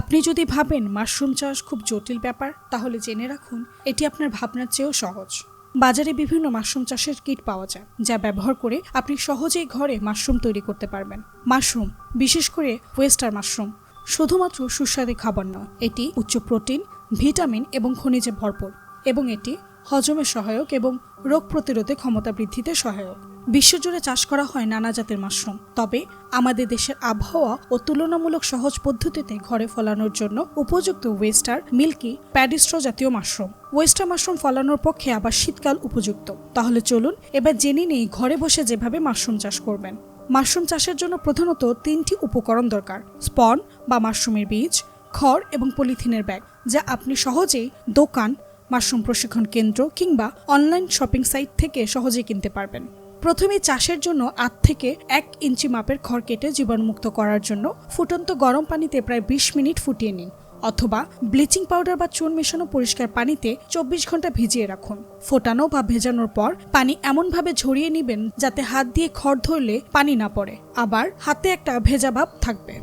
আপনি যদি ভাবেন মাশরুম চাষ খুব জটিল ব্যাপার, তাহলে জেনে রাখুন, এটি আপনার ভাবনার চেয়েও সহজ। বাজারে বিভিন্ন মাশরুম চাষের কিট পাওয়া যায়, যা ব্যবহার করে আপনি সহজেই ঘরে মাশরুম তৈরি করতে পারবেন। মাশরুম, বিশেষ করে ওয়েস্টার মাশরুম, শুধুমাত্র সুস্বাদু খাবার নয়, এটি উচ্চ প্রোটিন, ভিটামিন এবং খনিজে ভরপুর, এবং এটি হজমের সহায়ক এবং রোগ প্রতিরোধে ক্ষমতা বৃদ্ধিতে সহায়ক। বিশ্বজুড়ে চাষ করা হয় নানা জাতের মাশরুম, তবে আমাদের দেশের আবহাওয়া ও তুলনামূলক সহজ পদ্ধতিতে ঘরে ফলানোর জন্য উপযুক্ত ওয়েস্টার মিল্কি প্যাডিস্ট্রো জাতীয় মাশরুম। ওয়েস্টার মাশরুম ফলানোর পক্ষে আবার শীতকাল উপযুক্ত। তাহলে চলুন এবার জেনে নেই ঘরে বসে যেভাবে মাশরুম চাষ করবেন। মাশরুম চাষের জন্য প্রধানত তিনটি উপকরণ দরকার, স্পন বা মাশরুমের বীজ, খড় এবং পলিথিনের ব্যাগ, যা আপনি সহজেই দোকান, মাশরুম প্রশিক্ষণ কেন্দ্র কিংবা অনলাইন শপিং সাইট থেকে সহজেই কিনতে পারবেন। প্রথমে চাষের জন্য আট থেকে এক ইঞ্চি মাপের খড় কেটে জীবাণুমুক্ত করার জন্য ফুটন্ত গরম পানিতে প্রায় বিশ মিনিট ফুটিয়ে নিন, অথবা ব্লিচিং পাউডার বা চুন মেশানো পরিষ্কার পানিতে চব্বিশ ঘণ্টা ভিজিয়ে রাখুন। ফোটানো বা ভেজানোর পর পানি এমনভাবে ঝরিয়ে নেবেন যাতে হাত দিয়ে খড় ধরলে পানি না পড়ে, আবার হাতে একটা ভেজা ভাব থাকবে।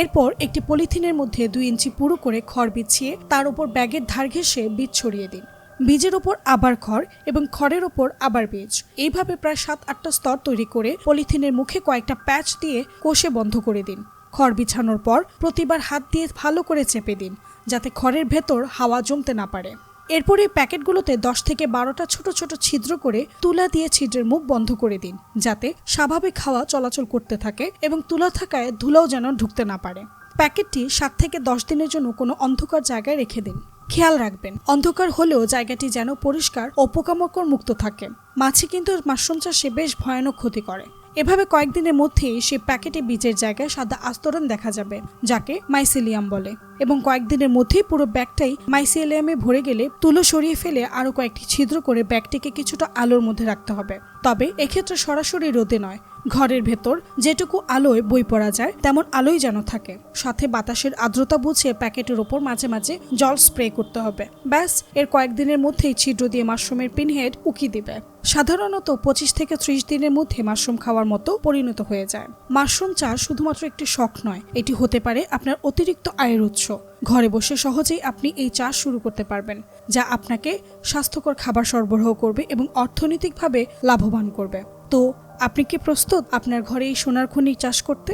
এরপর একটি পলিথিনের মধ্যে দুই ইঞ্চি পুরো করে খড় বিছিয়ে তার উপর ব্যাগের ধার ঘেঁষে বীজ ছড়িয়ে দিন। বীজের ওপর আবার খড় এবং খড়ের ওপর আবার বীজ। এইভাবে প্রায় সাত আটটা স্তর তৈরি করে পলিথিনের মুখে কয়েকটা প্যাচ দিয়ে কোষে বন্ধ করে দিন। খড় বিছানোর পর প্রতিবার হাত দিয়ে ভালো করে চেপে দিন, যাতে খড়ের ভেতর হাওয়া জমতে না পারে। এরপর প্যাকেটগুলোতে দশ থেকে বারোটা ছোট ছোট ছিদ্র করে তুলা দিয়ে ছিদ্রের মুখ বন্ধ করে দিন, যাতে স্বাভাবিক হাওয়া চলাচল করতে থাকে এবং তুলা থাকায় ধুলাও যেন ঢুকতে না পারে। প্যাকেটটি সাত থেকে দশ দিনের জন্য কোনো অন্ধকার জায়গায় রেখে দিন। খেয়াল রাখবেন, অন্ধকার হলেও জায়গাটি যেন পরিষ্কার ও পোকামাকড় মুক্ত থাকে। মাছি কিন্তু মাশরুম চাষে বেশ ভয়ানক ক্ষতি করে। এভাবে কয়েকদিনের মধ্যেই সে প্যাকেটে বীজের জায়গায় সাদা আস্তরণ দেখা যাবে, যাকে মাইসিলিয়াম বলে। এবং কয়েকদিনের মধ্যেই পুরো ব্যাগটাই মাইসিলিয়ামে ভরে গেলে তুলো সরিয়ে ফেলে আরও কয়েকটি ছিদ্র করে ব্যাগটিকে কিছুটা আলোর মধ্যে রাখতে হবে। তবে এক্ষেত্রে সরাসরি রোদে নয় ঘরের ভেতর যেটুকু আলোয় বই পড়া যায়, তেমন আলোই যেন থাকে। সাথে বাতাসের আর্দ্রতা বুঝে প্যাকেটের ওপর মাঝে মাঝে জল স্প্রে করতে হবে। ব্যাস, এর কয়েকদিনের মধ্যেই ছিদ্র দিয়ে মাশরুমের পিনহেড উকি দিবে। সাধারণত পঁচিশ থেকে ত্রিশ দিনের মধ্যে মাশরুম খাওয়ার মতো পরিণত হয়ে যায়। মাশরুম চাষ শুধুমাত্র একটি শখ নয়, এটি হতে পারে আপনার অতিরিক্ত আয়ের উৎস। ঘরে বসে সহজেই আপনি এই চাষ শুরু করতে পারবেন, যা আপনাকে স্বাস্থ্যকর খাবার সরবরাহ করবে এবং অর্থনৈতিকভাবে লাভবান করবে। তো আপনি কি প্রস্তুত আপনার ঘরে এই সোনার খনি চাষ করতে?